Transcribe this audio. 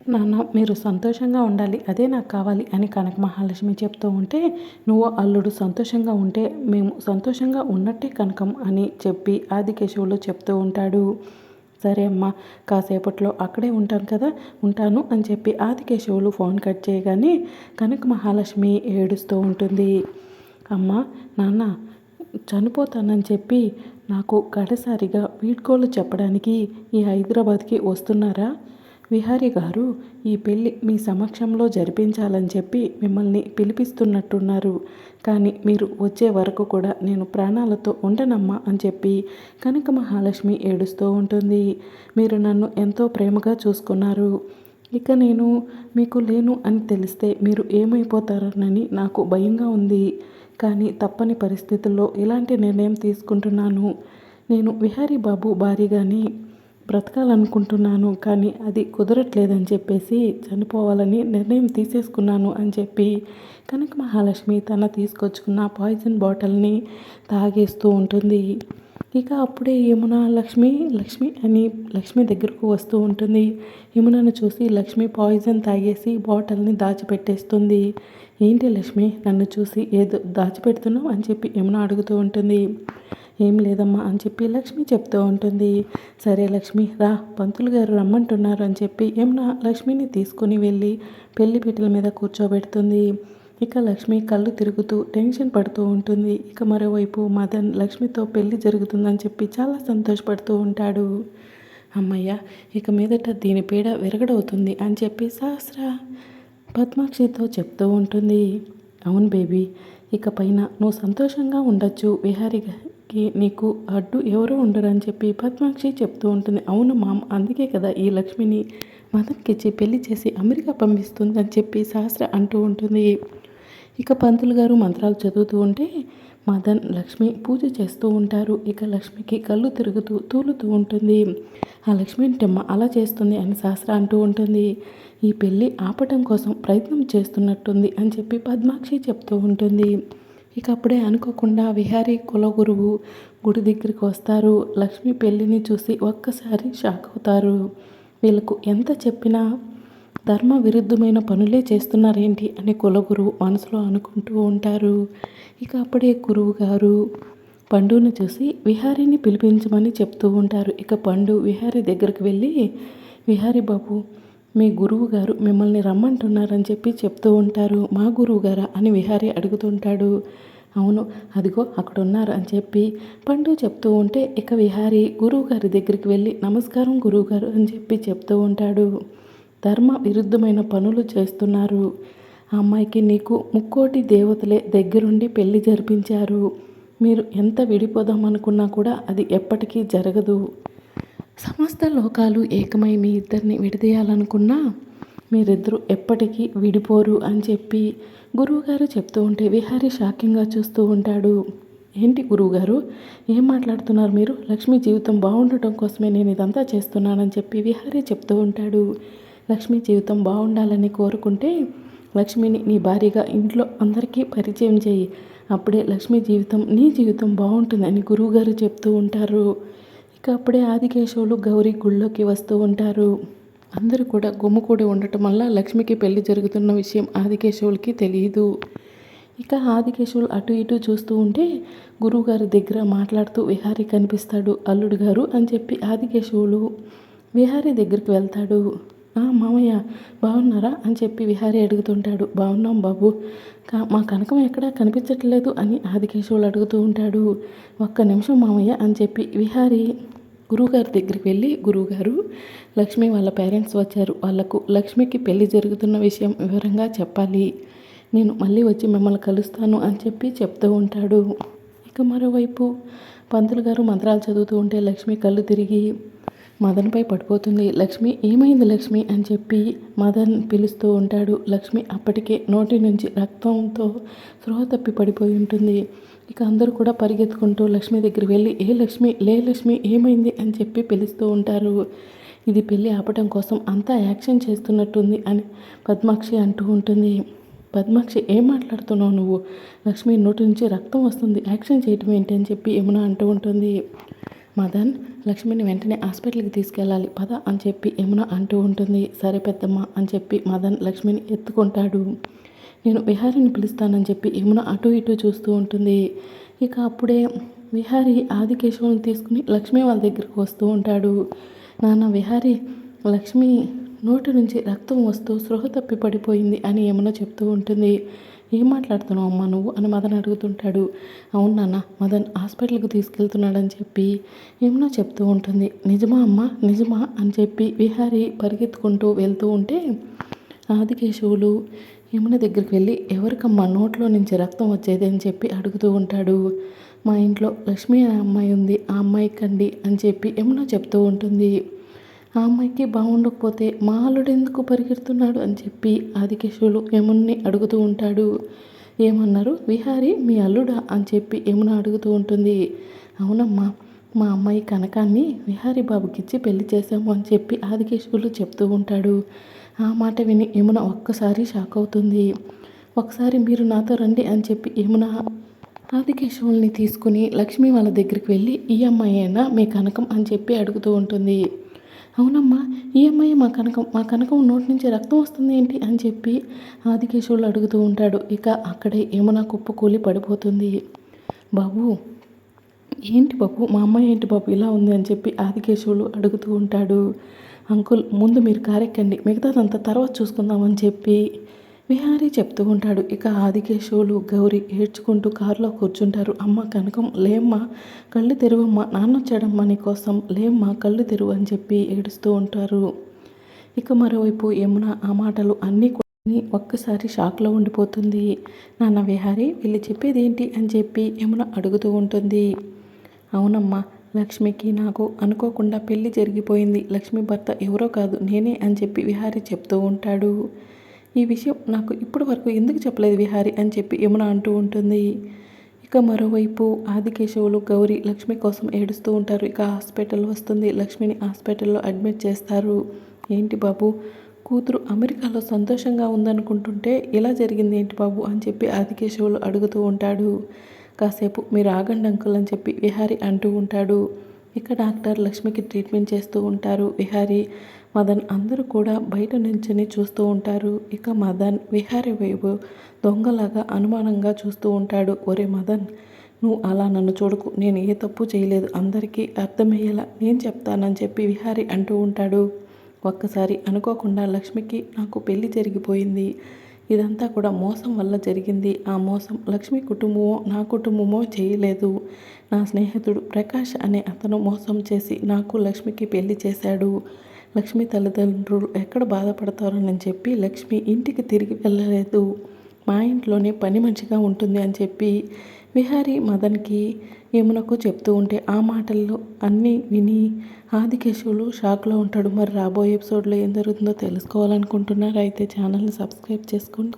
నాన్న మీరు సంతోషంగా ఉండాలి అదే నాకు కావాలి అని కనక మహాలక్ష్మి చెప్తూ ఉంటే నువ్వు అల్లుడు సంతోషంగా ఉంటే మేము సంతోషంగా ఉన్నట్టే కనకం అని చెప్పి ఆదికేశవులు చెప్తూ ఉంటాడు. సరే అమ్మా కాసేపట్లో అక్కడే ఉంటాను కదా ఉంటాను అని చెప్పి ఆదికేశవులు ఫోన్ కట్ చేయగానే కనక మహాలక్ష్మి ఏడుస్తూ ఉంటుంది. అమ్మ నాన్న చనిపోతానని చెప్పి నాకు కడసారిగా వీడ్కోలు చెప్పడానికి ఈ హైదరాబాద్కి వస్తున్నారా? విహారి గారు ఈ పెళ్ళి మీ సమక్షంలో జరిపించాలని చెప్పి మిమ్మల్ని పిలిపిస్తున్నట్టున్నారు. కానీ మీరు వచ్చే వరకు కూడా నేను ప్రాణాలతో ఉండనమ్మా అని చెప్పి కనక మహాలక్ష్మి ఏడుస్తూ ఉంటుంది. మీరు నన్ను ఎంతో ప్రేమగా చూసుకున్నారు. ఇక నేను మీకు లేను అని తెలిస్తే మీరు ఏమైపోతారనని నాకు భయంగా ఉంది. కానీ తప్పని పరిస్థితుల్లో ఇలాంటి నిర్ణయం తీసుకుంటున్నాను. నేను విహారీ బాబు భారీగాని బ్రతకాలనుకుంటున్నాను కానీ అది కుదరట్లేదని చెప్పేసి చనిపోవాలని నిర్ణయం తీసేసుకున్నాను అని చెప్పి కనక మహాలక్ష్మి తన తీసుకొచ్చుకున్న పాయిజన్ బాటిల్ని తాగేస్తూ ఉంటుంది. ఇక అప్పుడే యమున లక్ష్మి లక్ష్మి అని లక్ష్మి దగ్గరకు వస్తూ ఉంటుంది. యమునను చూసి లక్ష్మి పాయిజన్ తాగేసి బాటిల్ని దాచిపెట్టేస్తుంది. ఏంటి లక్ష్మి నన్ను చూసి ఏదో దాచిపెడుతున్నావు అని చెప్పి యమున అడుగుతూ ఉంటుంది. ఏం లేదమ్మా అని చెప్పి లక్ష్మి చెప్తూ ఉంటుంది. సరే లక్ష్మి రా పంతులు గారు రమ్మంటున్నారు అని చెప్పి యమున లక్ష్మిని తీసుకుని వెళ్ళి పెళ్ళి పీటల మీద కూర్చోబెడుతుంది. ఇక లక్ష్మి కళ్ళు తిరుగుతూ టెన్షన్ పడుతూ ఉంటుంది. ఇక మరోవైపు మదన్ లక్ష్మితో పెళ్ళి జరుగుతుందని చెప్పి చాలా సంతోషపడుతూ ఉంటాడు. అమ్మయ్య ఇక మీదట దీని పీడ విరగడవుతుంది అని చెప్పి సహస్ర పద్మాక్షితో చెప్తూ ఉంటుంది. అవును బేబీ ఇక పైన నువ్వు సంతోషంగా ఉండొచ్చు. కి నీకు అడ్డు ఎవరో ఉండరని చెప్పి పద్మాక్షి చెప్తూ ఉంటుంది. అవును మామ్ అందుకే కదా ఈ లక్ష్మిని మదన్కిచ్చి పెళ్ళి చేసి అమెరికా పంపిస్తుందని చెప్పి సహస్ర అంటూ ఉంటుంది. ఇక పంతులు గారు మంత్రాలు చదువుతూ ఉంటే మదన్ లక్ష్మి పూజ చేస్తూ ఉంటారు. ఇక లక్ష్మికి కళ్ళు తిరుగుతూ తూలుతూ ఉంటుంది. ఆ లక్ష్మి టెమ్మ అలా చేస్తుంది అని శాస్త్ర అంటూ ఉంటుంది. ఈ పెళ్ళి ఆపటం కోసం ప్రయత్నం చేస్తున్నట్టుంది అని చెప్పి పద్మాక్షి చెప్తూ ఉంటుంది. ఇక అప్పుడే అనుకోకుండా విహారీ కులగురువు గుడి దగ్గరికి వస్తారు. లక్ష్మి పెళ్ళిని చూసి ఒక్కసారి షాక్ అవుతారు. వీళ్ళకు ఎంత చెప్పినా ధర్మ విరుద్ధమైన పనులే చేస్తున్నారేంటి అని కులగురువు మనసులో అనుకుంటూ ఉంటారు. ఇక అప్పుడే గురువు గారు పండుని చూసి విహారీని పిలిపించమని చెప్తూ ఉంటారు. ఇక పండు విహారీ దగ్గరికి వెళ్ళి విహారీ బాబు మీ గురువు గారు మిమ్మల్ని రమ్మంటున్నారని చెప్పి చెప్తూ ఉంటారు. మా గురువు గారా అని విహారీ అడుగుతుంటాడు. అవును అదిగో అక్కడ ఉన్నారు అని చెప్పి పండు చెప్తూ ఉంటే ఇక విహారి గురువు గారి దగ్గరికి వెళ్ళి నమస్కారం గురువుగారు అని చెప్పి చెప్తూ ఉంటాడు. ధర్మ విరుద్ధమైన పనులు చేస్తున్నారు. ఆ అమ్మాయికి నీకు ముక్కోటి దేవతలే దగ్గరుండి పెళ్ళి జరిపించారు. మీరు ఎంత విడిపోదాం అనుకున్నా కూడా అది ఎప్పటికీ జరగదు. సమస్త లోకాలు ఏకమై మీ ఇద్దరిని విడదీయాలనుకున్నా మీరిద్దరూ ఎప్పటికీ విడిపోరు అని చెప్పి గురువుగారు చెప్తూ ఉంటే విహారీ షాకింగ్గా చూస్తూ ఉంటాడు. ఏంటి గురువుగారు? ఏం మాట్లాడుతున్నారు మీరు? లక్ష్మి జీవితం బాగుండటం కోసమే నేను ఇదంతా చేస్తున్నానని చెప్పి విహారీ చెప్తూ ఉంటాడు. లక్ష్మి జీవితం బాగుండాలని కోరుకుంటే లక్ష్మిని నీ భార్యగా ఇంట్లో అందరికీ పరిచయం చేయి. అప్పుడే లక్ష్మి జీవితం నీ జీవితం బాగుంటుందని గురువుగారు చెప్తూ ఉంటారు. ఇక అప్పుడే ఆదికేశవులు గౌరీ గుళ్ళోకి వస్తూ ఉంటారు. అందరూ కూడా గుమ్మకూడి ఉండటం వల్ల లక్ష్మికి పెళ్ళి జరుగుతున్న విషయం ఆదికేశవులకి తెలియదు ఇక ఆదికేశవులు అటు ఇటు చూస్తూ ఉంటే గురువుగారి దగ్గర మాట్లాడుతూ విహారీ కనిపిస్తాడు అల్లుడు గారు అని చెప్పి ఆదికేశవులు విహారీ దగ్గరికి వెళ్తాడు. మామయ్య బాగున్నారా? అని చెప్పి విహారీ అడుగుతుంటాడు. బాగున్నాం బాబు. కా మా కనకం ఎక్కడా కనిపించట్లేదు అని ఆదికేశవులు అడుగుతూ ఉంటాడు. ఒక్క నిమిషం మామయ్య అని చెప్పి విహారీ గురువుగారి దగ్గరికి వెళ్ళి గురువుగారు లక్ష్మి వాళ్ళ పేరెంట్స్ వచ్చారు. వాళ్ళకు లక్ష్మికి పెళ్ళి జరుగుతున్న విషయం వివరంగా చెప్పాలి. నేను మళ్ళీ వచ్చి మిమ్మల్ని కలుస్తాను అని చెప్పి చెప్తూ ఉంటాడు. ఇక మరోవైపు పంతులు గారు మంత్రాలు చదువుతూ ఉంటే లక్ష్మి కళ్ళు తిరిగి మదన్పై పడిపోతుంది. లక్ష్మి ఏమైంది లక్ష్మి? అని చెప్పి మదన్ పిలుస్తూ ఉంటాడు. లక్ష్మి అప్పటికే నోటి నుంచి రక్తంతో స్పృహ తప్పి పడిపోయి ఉంటుంది. ఇక అందరూ కూడా పరిగెత్తుకుంటూ లక్ష్మి దగ్గరికి వెళ్ళి ఏ లక్ష్మి? లే లక్ష్మి ఏమైంది? అని చెప్పి పిలుస్తూ ఉంటారు. ఇది పెళ్ళి ఆపటం కోసం అంతా యాక్షన్ చేస్తున్నట్టుంది అని పద్మాక్షి అంటూ ఉంటుంది. పద్మాక్షి ఏం మాట్లాడుతున్నావు నువ్వు? లక్ష్మి నోటి నుంచి రక్తం వస్తుంది. యాక్షన్ చేయటం ఏంటి? అని చెప్పి యమున అంటూ ఉంటుంది. మదన్ లక్ష్మిని వెంటనే హాస్పిటల్కి తీసుకెళ్ళాలి. పద అని చెప్పి యమున అంటూ ఉంటుంది. సరే పెద్దమ్మ అని చెప్పి మదన్ లక్ష్మిని ఎత్తుకుంటాడు. నేను విహారిని పిలుస్తానని చెప్పి యమున అటు ఇటు చూస్తూ ఉంటుంది. ఇక అప్పుడే విహారి ఆదికేశవుని తీసుకుని లక్ష్మి వాళ్ళ దగ్గరికి వస్తూ ఉంటాడు. నాన్న విహారి లక్ష్మి నోటి నుంచి రక్తం వస్తూ స్పృహ తప్పి పడిపోయింది అని యమున చెప్తూ ఉంటుంది. ఏం మాట్లాడుతున్నావు అమ్మా నువ్వు? అని మదన్ అడుగుతుంటాడు. అవును నాన్న మదన్ హాస్పిటల్కి తీసుకెళ్తున్నాడని చెప్పి ఏమన్నా చెప్తూ ఉంటుంది. నిజమా అమ్మా? నిజమా? అని చెప్పి విహారి పరిగెత్తుకుంటూ వెళ్తూ ఉంటే ఆదికేశవులు యమున దగ్గరికి వెళ్ళి ఎవరికమ్మా? నోట్లో నుంచి రక్తం వచ్చేది? అని చెప్పి అడుగుతూ ఉంటాడు. మా ఇంట్లో లక్ష్మి అనే అమ్మాయి ఉంది. ఆ అమ్మాయి కండి అని చెప్పి యమున చెప్తూ ఉంటుంది. ఆ అమ్మాయికి బాగుండకపోతే మా అల్లుడు ఎందుకు పరిగెడుతున్నాడు అని చెప్పి ఆదికేశవులు యమున్ని అడుగుతూ ఉంటాడు. ఏమన్నారు? విహారి మీ అల్లుడా అని చెప్పి యమున అడుగుతూ ఉంటుంది. అవునమ్మా మా అమ్మాయి కనకాన్ని విహారీ బాబుకిచ్చి పెళ్ళి చేశాము అని చెప్పి ఆదికేశవులు చెప్తూ ఉంటాడు. ఆ మాట విని యమున ఒక్కసారి షాక్ అవుతుంది. ఒకసారి మీరు నాతో రండి అని చెప్పి యమున ఆదికేశవుల్ని తీసుకుని లక్ష్మి వాళ్ళ దగ్గరికి వెళ్ళి ఈ అమ్మాయి అయినా మీ కనకం? అని చెప్పి అడుగుతూ ఉంటుంది. అవునమ్మా ఈ అమ్మాయి మా కనకం మా కనకం నోటి నుంచి రక్తం వస్తుంది ఏంటి అని చెప్పి ఆదికేశవులు అడుగుతూ ఉంటాడు. ఇక అక్కడే యమున కుప్పకూలి పడిపోతుంది. బాబు ఏంటి బాబు మా అమ్మాయి ఏంటి బాబు ఇలా ఉంది అని చెప్పి ఆదికేశవులు అడుగుతూ ఉంటాడు. అంకుల్ ముందు మీరు కారెక్కండి మిగతాదంతా తర్వాత చూసుకుందామని చెప్పి విహారీ చెప్తూ ఉంటాడు. ఇక ఆదికేశవులు గౌరీ ఏడ్చుకుంటూ కారులో కూర్చుంటారు. అమ్మ కనకం లేమ్మా కళ్ళు తెరువమ్మా నాన్న వచ్చాడమ్మా నీకోసం లేమ్మా కళ్ళు తెరువు అని చెప్పి ఏడుస్తూ ఉంటారు. ఇక మరోవైపు యమున ఆ మాటలు అన్నీ కొని ఒక్కసారి షాక్లో ఉండిపోతుంది. నాన్న విహారీ వీళ్ళు చెప్పేది ఏంటి అని చెప్పి యమున అడుగుతూ ఉంటుంది. అవునమ్మా లక్ష్మికి నాకు అనుకోకుండా పెళ్ళి జరిగిపోయింది. లక్ష్మి భర్త ఎవరో కాదు నేనే అని చెప్పి విహారీ చెప్తూ ఉంటాడు. ఈ విషయం నాకు ఇప్పటి వరకు ఎందుకు చెప్పలేదు విహారి అని చెప్పి యమున అంటూ ఉంటుంది. ఇక మరోవైపు ఆదికేశవులు గౌరీ లక్ష్మి కోసం ఏడుస్తూ ఉంటారు. ఇక హాస్పిటల్ వస్తుంది. లక్ష్మిని హాస్పిటల్లో అడ్మిట్ చేస్తారు. ఏంటి బాబు? కూతురు అమెరికాలో సంతోషంగా ఉందనుకుంటుంటే ఇలా జరిగింది ఏంటి బాబు అని చెప్పి ఆదికేశవులు అడుగుతూ ఉంటాడు. కాసేపు మీరు ఆగండి అంకుల్ అని చెప్పి విహారి అంటూ ఉంటాడు. ఇక డాక్టర్ లక్ష్మికి ట్రీట్మెంట్ చేస్తూ ఉంటారు. విహారి మదన్ అందరూ కూడా బయట నిల్చొని చూస్తూ ఉంటారు. ఇక మదన్ విహారి వైపు దొంగలాగా అనుమానంగా చూస్తూ ఉంటాడు. ఒరే మదన్ నువ్వు అలా నన్ను చూడకు. నేను ఏ తప్పు చేయలేదు. అందరికీ అర్థమయ్యేలా నేను చెప్తానని చెప్పి విహారి అంటూ ఉంటాడు. ఒక్కసారి అనుకోకుండా లక్ష్మికి నాకు పెళ్ళి జరిగిపోయింది. ఇదంతా కూడా మోసం వల్ల జరిగింది. ఆ మోసం లక్ష్మి కుటుంబమో నా కుటుంబమో చేయలేదు. నా స్నేహితుడు ప్రకాష్ అనే అతను మోసం చేసి నాకు లక్ష్మికి పెళ్ళి చేశాడు. లక్ష్మి తల్లిదండ్రులు ఎక్కడ బాధపడతారోనని చెప్పి లక్ష్మి ఇంటికి తిరిగి వెళ్ళలేదు. మా ఇంట్లోనే పని మంచిగా ఉంటుంది అని చెప్పి విహారి మదన్కి యమునకు చెప్తూ ఉంటే ఆ మాటల్లో అన్నీ విని ఆదికేశవులు షాక్లో ఉంటాడు. మరి రాబోయే ఎపిసోడ్లో ఏం జరుగుతుందో తెలుసుకోవాలనుకుంటున్నారు? అయితే ఛానల్ని సబ్స్క్రైబ్ చేసుకోండి